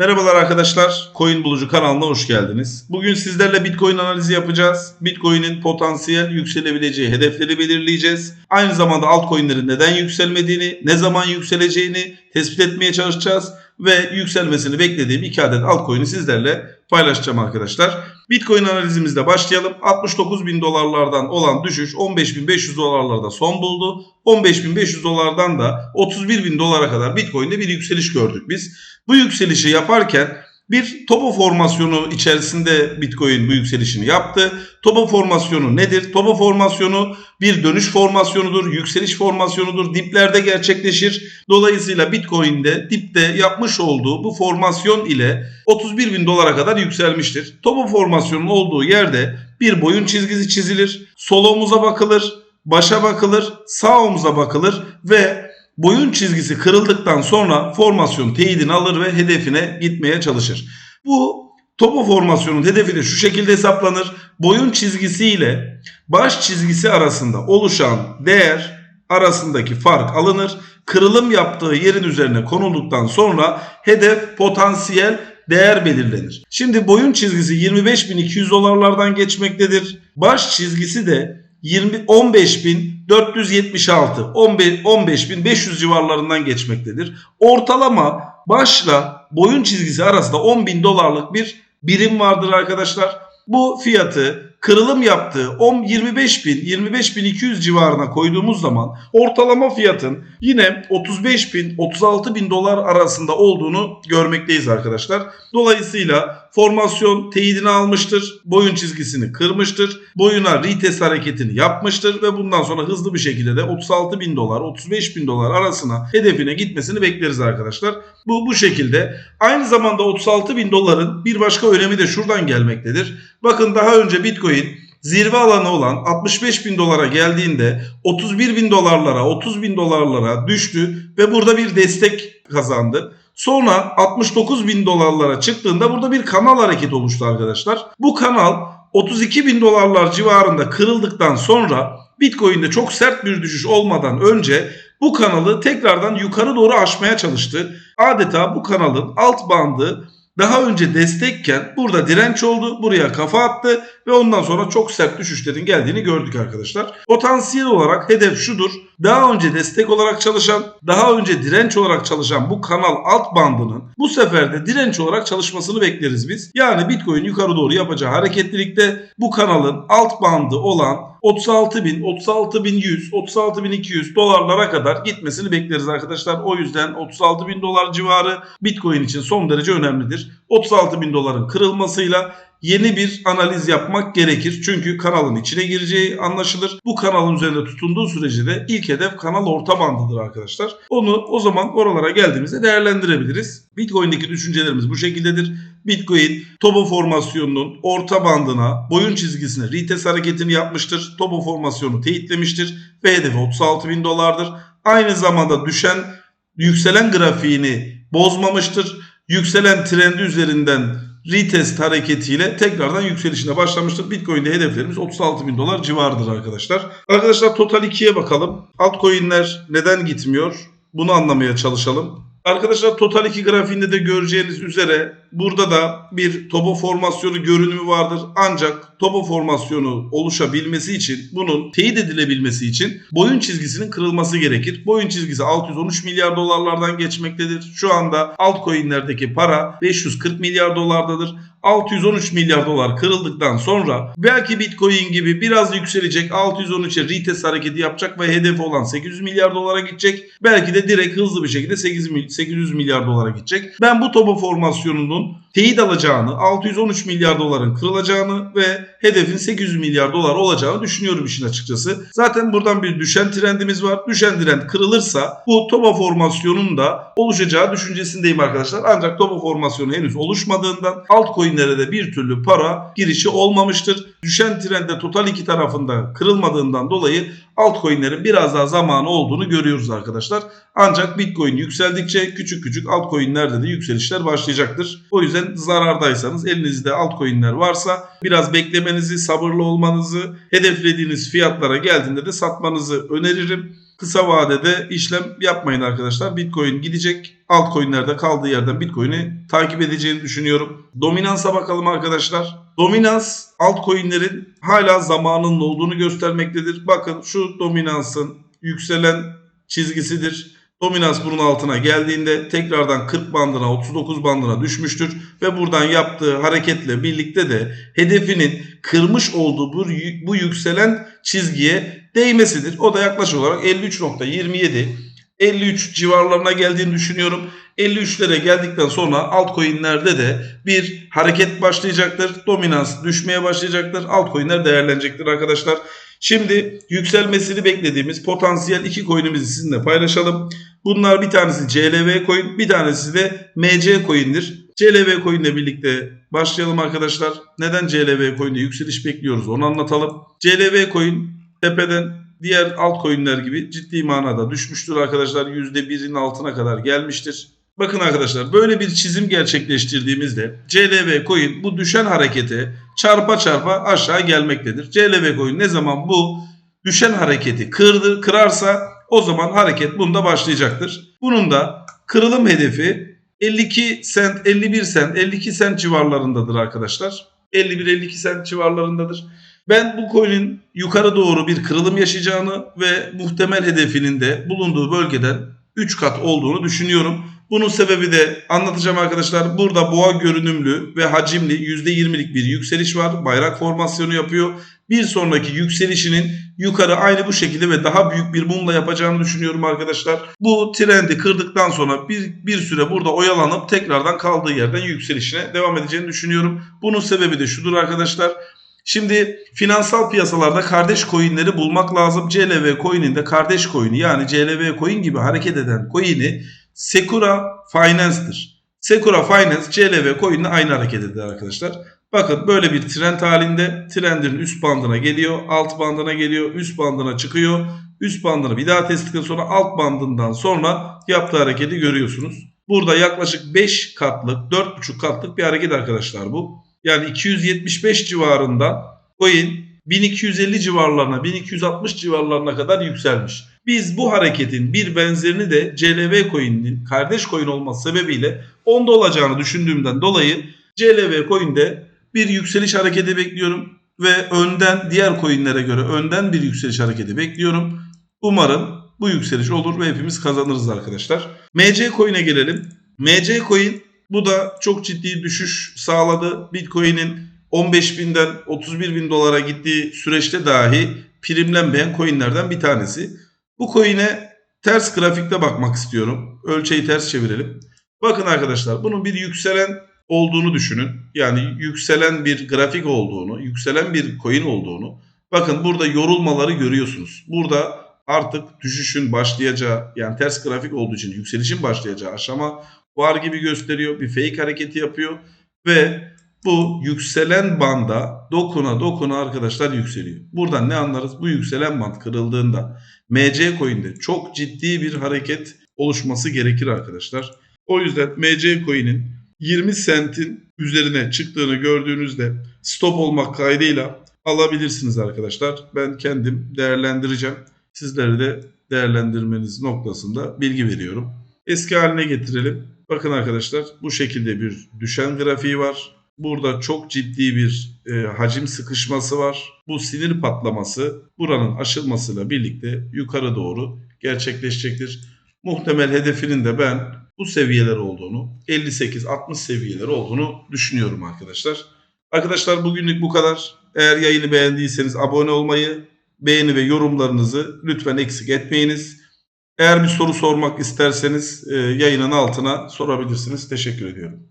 Merhabalar arkadaşlar. Coin Bulucu kanalına hoş geldiniz. Bugün sizlerle Bitcoin analizi yapacağız. Bitcoin'in potansiyel yükselebileceği hedefleri belirleyeceğiz. Aynı zamanda altcoin'lerin neden yükselmediğini, ne zaman yükseleceğini tespit etmeye çalışacağız. Ve yükselmesini beklediğim iki adet altcoin'i sizlerle paylaşacağım arkadaşlar. Bitcoin analizimizde başlayalım. 69 bin dolarlardan olan düşüş 15.500 dolarlarda son buldu. 15.500 dolardan da 31 bin dolara kadar Bitcoin'de bir yükseliş gördük biz. Bu yükselişi yaparken bir topo formasyonu içerisinde Bitcoin bu yükselişini yaptı. Topo formasyonu nedir? Topo formasyonu bir dönüş formasyonudur, yükseliş formasyonudur. Diplerde gerçekleşir. Dolayısıyla Bitcoin'de dipte yapmış olduğu bu formasyon ile 31 bin dolara kadar yükselmiştir. Topo formasyonun olduğu yerde bir boyun çizgisi çizilir. Sol omuza bakılır, başa bakılır, sağ omuza bakılır ve boyun çizgisi kırıldıktan sonra formasyon teyidini alır ve hedefine gitmeye çalışır. Bu topo formasyonun hedefi de şu şekilde hesaplanır. Boyun çizgisi ile baş çizgisi arasında oluşan değer arasındaki fark alınır. Kırılım yaptığı yerin üzerine konulduktan sonra hedef potansiyel değer belirlenir. Şimdi boyun çizgisi 25.200 dolarlardan geçmektedir. Baş çizgisi de 20 15476 15 15500 civarlarından geçmektedir. Ortalama başla boyun çizgisi arasında 10.000 dolarlık bir birim vardır arkadaşlar. Bu fiyatı kırılım yaptığı 10 25 bin 25 bin 200 civarına koyduğumuz zaman ortalama fiyatın yine 35 bin 36 bin dolar arasında olduğunu görmekteyiz arkadaşlar. Dolayısıyla formasyon teyidini almıştır. Boyun çizgisini kırmıştır. Boyuna retest hareketini yapmıştır ve bundan sonra hızlı bir şekilde de 36 bin dolar 35 bin dolar arasına hedefine gitmesini bekleriz arkadaşlar. Bu bu şekilde. Aynı zamanda 36 bin doların bir başka önemi de şuradan gelmektedir. Bakın daha önce Bitcoin zirve alanı olan 65 bin dolara geldiğinde 31 bin dolarlara 30 bin dolarlara düştü ve burada bir destek kazandı. Sonra 69 bin dolarlara çıktığında burada bir kanal hareketi oluştu arkadaşlar. Bu kanal 32 bin dolarlar civarında kırıldıktan sonra Bitcoin'de çok sert bir düşüş olmadan önce bu kanalı tekrardan yukarı doğru aşmaya çalıştı. Adeta bu kanalın alt bandı daha önce destekken burada direnç oldu. Buraya kafa attı ve ondan sonra çok sert düşüşlerin geldiğini gördük arkadaşlar. Potansiyel olarak hedef şudur. Daha önce destek olarak çalışan, daha önce direnç olarak çalışan bu kanal alt bandının bu sefer de direnç olarak çalışmasını bekleriz biz. Yani Bitcoin yukarı doğru yapacağı hareketlilikte bu kanalın alt bandı olan 36.000, 36.100, 36.200 dolarlara kadar gitmesini bekleriz arkadaşlar. O yüzden 36.000 dolar civarı Bitcoin için son derece önemlidir. 36.000 doların kırılmasıyla yeni bir analiz yapmak gerekir. Çünkü kanalın içine gireceği anlaşılır. Bu kanalın üzerinde tutunduğu sürece de ilk hedef kanal orta bandıdır arkadaşlar. Onu o zaman oralara geldiğimizde değerlendirebiliriz. Bitcoin'deki düşüncelerimiz bu şekildedir. Bitcoin Tobo formasyonunun orta bandına, boyun çizgisine retest hareketini yapmıştır. Tobo formasyonu teyitlemiştir ve hedefi 36 bin dolardır. Aynı zamanda düşen, yükselen grafiğini bozmamıştır. Yükselen trendi üzerinden retest hareketiyle tekrardan yükselişine başlamıştır. Bitcoin'de hedeflerimiz 36 bin dolar civarıdır arkadaşlar. Arkadaşlar Total 2'ye bakalım. Altcoin'ler neden gitmiyor? Bunu anlamaya çalışalım. Arkadaşlar Total 2 grafiğinde de göreceğiniz üzere burada da bir topo formasyonu görünümü vardır. Ancak topo formasyonu oluşabilmesi için bunun teyit edilebilmesi için boyun çizgisinin kırılması gerekir. Boyun çizgisi 613 milyar dolarlardan geçmektedir. Şu anda altcoin'lerdeki para 540 milyar dolardadır. 613 milyar dolar kırıldıktan sonra belki Bitcoin gibi biraz yükselecek 613'e retest hareketi yapacak ve hedefi olan 800 milyar dolara gidecek. Belki de direkt hızlı bir şekilde 800 milyar dolara gidecek. Ben bu topo formasyonunun teyit alacağını, 613 milyar doların kırılacağını ve hedefin 800 milyar dolar olacağını düşünüyorum işin açıkçası. Zaten buradan bir düşen trendimiz var. Düşen trend kırılırsa bu topo formasyonun da oluşacağı düşüncesindeyim arkadaşlar. Ancak topo formasyonu henüz oluşmadığından altcoin'lere de bir türlü para girişi olmamıştır. Düşen trendde total iki tarafında kırılmadığından dolayı altcoin'lerin biraz daha zamanı olduğunu görüyoruz arkadaşlar. Ancak Bitcoin yükseldikçe küçük küçük altcoin'lerde de yükselişler başlayacaktır. O yüzden zarardaysanız elinizde altcoin'ler varsa biraz beklemenizi, sabırlı olmanızı, hedeflediğiniz fiyatlara geldiğinde de satmanızı öneririm. Kısa vadede işlem yapmayın arkadaşlar. Bitcoin gidecek. Altcoin'lerde kaldığı yerden Bitcoin'i takip edeceğini düşünüyorum. Dominansa bakalım arkadaşlar. Dominans altcoin'lerin hala zamanının olduğunu göstermektedir. Bakın şu dominansın yükselen çizgisidir. Dominans bunun altına geldiğinde tekrardan 40 bandına 39 bandına düşmüştür ve buradan yaptığı hareketle birlikte de hedefinin kırmış olduğu bu, bu yükselen çizgiye değmesidir. O da yaklaşık olarak 53.27 53 civarlarına geldiğini düşünüyorum. 53'lere geldikten sonra altcoin'lerde de bir hareket başlayacaktır. Dominans düşmeye başlayacaktır. Altcoin'ler değerlenecektir arkadaşlar. Şimdi yükselmesini beklediğimiz potansiyel iki coin'imizi sizinle paylaşalım. Bunlar bir tanesi CLV coin, bir tanesi de MC coin'dir. CLV coin ile birlikte başlayalım arkadaşlar. Neden CLV coin'de yükseliş bekliyoruz onu anlatalım. CLV coin tepeden diğer altcoin'ler gibi ciddi manada düşmüştür arkadaşlar. %1'in altına kadar gelmiştir. Bakın arkadaşlar böyle bir çizim gerçekleştirdiğimizde CLV coin bu düşen harekete çarpa çarpa aşağı gelmektedir. CLV coin ne zaman bu düşen hareketi kırdı, kırarsa o zaman hareket bunda başlayacaktır. Bunun da kırılım hedefi 52 sent, 51 sent, 52 sent civarlarındadır arkadaşlar. 51-52 sent civarlarındadır. Ben bu coin'in yukarı doğru bir kırılım yaşayacağını ve muhtemel hedefinin de bulunduğu bölgeden 3 kat olduğunu düşünüyorum. Bunun sebebi de anlatacağım arkadaşlar. Burada boğa görünümlü ve hacimli %20'lik bir yükseliş var. Bayrak formasyonu yapıyor. Bir sonraki yükselişinin yukarı aynı bu şekilde ve daha büyük bir mumla yapacağını düşünüyorum arkadaşlar. Bu trendi kırdıktan sonra bir, bir süre burada oyalanıp tekrardan kaldığı yerden yükselişine devam edeceğini düşünüyorum. Bunun sebebi de şudur arkadaşlar. Şimdi finansal piyasalarda kardeş coinleri bulmak lazım. CLV coin'in de kardeş coin'i yani CLV coin gibi hareket eden coin'i Secura Finance'dır. Secura Finance CLV coin'le aynı hareket eder arkadaşlar. Bakın böyle bir trend halinde trendin üst bandına geliyor, alt bandına geliyor, üst bandına çıkıyor. Üst bandını bir daha test ettikten sonra alt bandından sonra yaptığı hareketi görüyorsunuz. Burada yaklaşık 5 katlık, 4,5 katlık bir hareket arkadaşlar bu. Yani 275 civarında coin 1250 civarlarına, 1260 civarlarına kadar yükselmiş. Biz bu hareketin bir benzerini de CLV coin'in kardeş coin olması sebebiyle onda olacağını düşündüğümden dolayı CLV coin'de bir yükseliş hareketi bekliyorum ve önden diğer coin'lere göre önden bir yükseliş hareketi bekliyorum. Umarım bu yükseliş olur ve hepimiz kazanırız arkadaşlar. MC coin'e gelelim. MC coin bu da çok ciddi düşüş sağladı. Bitcoin'in 15 binden 31 bin dolara gittiği süreçte dahi primlenmeyen coinlerden bir tanesi. Bu coin'e ters grafikte bakmak istiyorum. Ölçeği ters çevirelim. Bakın arkadaşlar bunun bir yükselen olduğunu düşünün. Yani yükselen bir grafik olduğunu, yükselen bir coin olduğunu. Bakın burada yorulmaları görüyorsunuz. Burada artık düşüşün başlayacağı yani ters grafik olduğu için yükselişin başlayacağı aşama var gibi gösteriyor. Bir fake hareketi yapıyor ve bu yükselen banda dokuna dokuna arkadaşlar yükseliyor. Buradan ne anlarız? Bu yükselen band kırıldığında MC coin'de çok ciddi bir hareket oluşması gerekir arkadaşlar. O yüzden MC coin'in 20 sentin üzerine çıktığını gördüğünüzde stop olmak kaydıyla alabilirsiniz arkadaşlar. Ben kendim değerlendireceğim. Sizlere de değerlendirmeniz noktasında bilgi veriyorum. Eski haline getirelim. Bakın arkadaşlar bu şekilde bir düşen grafiği var. Burada çok ciddi bir e, hacim sıkışması var. Bu sinir patlaması buranın aşılmasıyla birlikte yukarı doğru gerçekleşecektir. Muhtemel hedefinin de ben bu seviyeler olduğunu, 58-60 seviyeler olduğunu düşünüyorum arkadaşlar. Arkadaşlar bugünlük bu kadar. Eğer yayını beğendiyseniz abone olmayı, beğeni ve yorumlarınızı lütfen eksik etmeyiniz. Eğer bir soru sormak isterseniz e, yayının altına sorabilirsiniz. Teşekkür ediyorum.